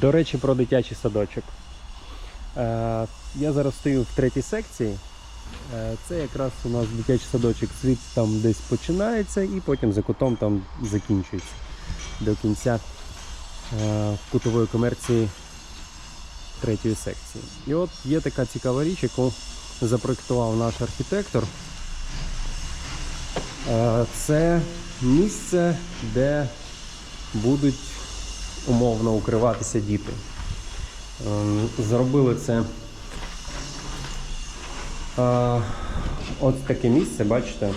До речі, про дитячий садочок. Е, я зараз стою в третій секції. Е, це якраз у нас дитячий садочок. Світ там десь починається і потім за кутом там закінчується до кінця е, кутової комерції третьої секції. І от є така цікава річ, яку запроектував наш архітектор. Це місце, де будуть умовно укриватися діти. Ем, Зробили це е, от таке місце, бачите,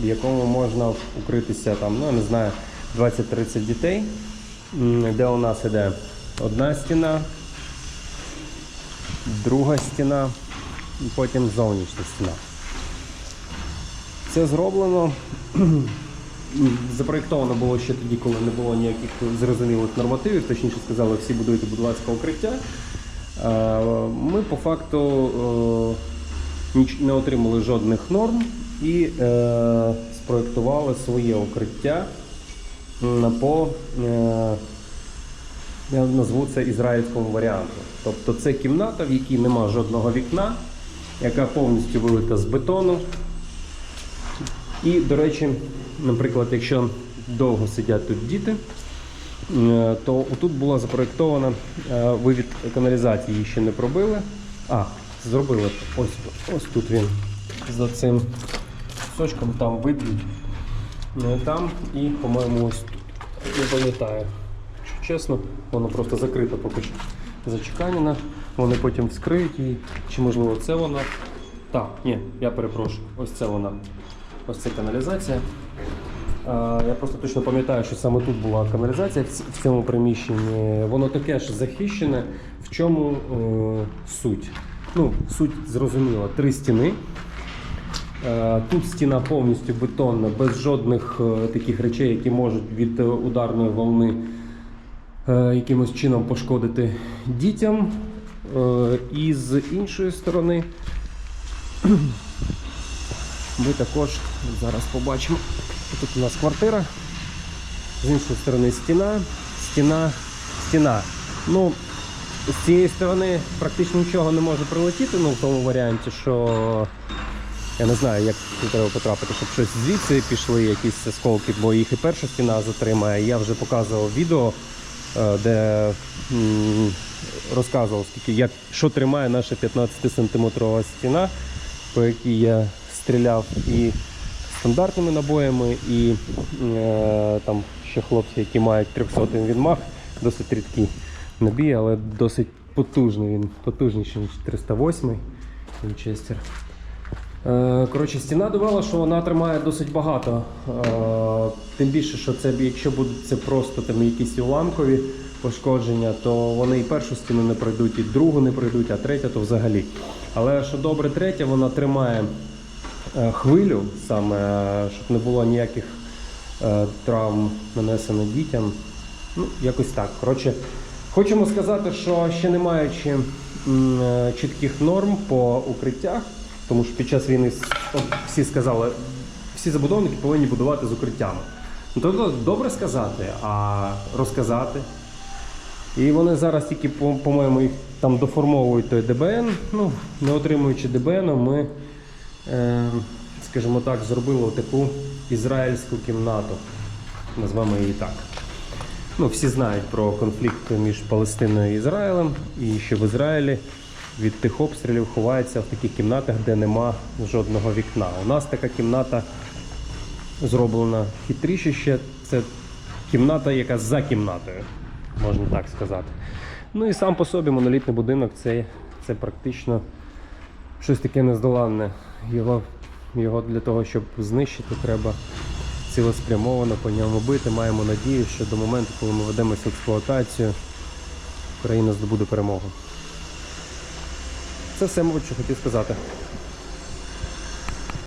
в якому можна укритися там, ну я не знаю, 20-30 дітей, де у нас іде одна стіна, друга стіна, і потім зовнішня стіна. Це зроблено. Запроєктовано було ще тоді, коли не було ніяких зрозумілих нормативів, точніше сказали, всі будують будівництво укриття. Е, Ми по факту е, не отримали жодних норм і е, спроєктували своє укриття по, я назву це ізраїльському варіанту. Тобто це кімната, в якій нема жодного вікна, яка повністю вилита з бетону. І, до речі, наприклад, якщо довго сидять тут діти, е, то тут була запроєктована е, вивід каналізації, її ще не пробили. А, зробили. Ось, ось тут він за цим сочком там виб'ють. Ну, там і, по-моєму, ось тут. Не пам'ятаю. Якщо чесно, воно просто закрито поки що зачеканено. Вони потім вскриють її. Чи можливо це вона? Так, ні, я перепрошую. Ось це вона. Ось це каналізація. Я просто точно пам'ятаю, що саме тут була каналізація в цьому приміщенні. Воно таке ж захищене. В чому е, суть? Ну, суть зрозуміла. Три стіни. Е, Тут стіна повністю бетонна, без жодних е, таких речей, які можуть від ударної волни якимось чином пошкодити дітям. І з іншої сторони ми також зараз побачимо. Тут у нас квартира. З іншої сторони стіна, стіна, стіна. Ну, з цієї сторони практично нічого не може прилетіти, ну в тому варіанті, що я не знаю, як треба потрапити, щоб щось звідси пішли, якісь осколки, бо їх і перша стіна затримає. Я вже показував відео, е, де розказував, скільки, як, що тримає наша 15-сантиметрова стіна, по якій я стріляв і стандартними набоями, і е, там ще хлопці, які мають 300 відмах, досить рідкий набій, але досить потужний. Він потужніший, ніж 308 Вінчестер. Е, Коротше, стіна довела, що вона тримає досить багато. Е, Тим більше, що це якщо будуть це просто там якісь уламкові пошкодження, то вони і першу стіну не пройдуть, і другу не пройдуть, а третя то взагалі. Але що добре, третя, вона тримає хвилю, саме, е, щоб не було ніяких е, травм нанесено дітям. Ну, якось так. Коротше, хочемо сказати, що ще не маючи е, чітких норм по укриттях, тому що під час війни всі сказали, всі забудовники повинні будувати з укриттями. Тобто добре сказати, а розказати. І вони зараз тільки, по- по-моєму, їх там доформовують той ДБН. Ну, не отримуючи ДБН, ми, е, скажімо так, зробили таку ізраїльську кімнату. Назвемо її так. Ну, всі знають про конфлікт між Палестиною і Ізраїлем, і що в Ізраїлі від тих обстрілів ховається в таких кімнатах, де нема жодного вікна. У нас така кімната зроблена хитріше ще. Це кімната, яка за кімнатою, можна так сказати. Ну і сам по собі монолітний будинок це, це практично щось таке нездоланне. Його, його для того, щоб знищити, треба цілеспрямовано по ньому бити. Маємо надію, що до моменту, коли ми ведемося в експлуатацію, Україна здобуде перемогу. Це все, мабуть, що хотів сказати.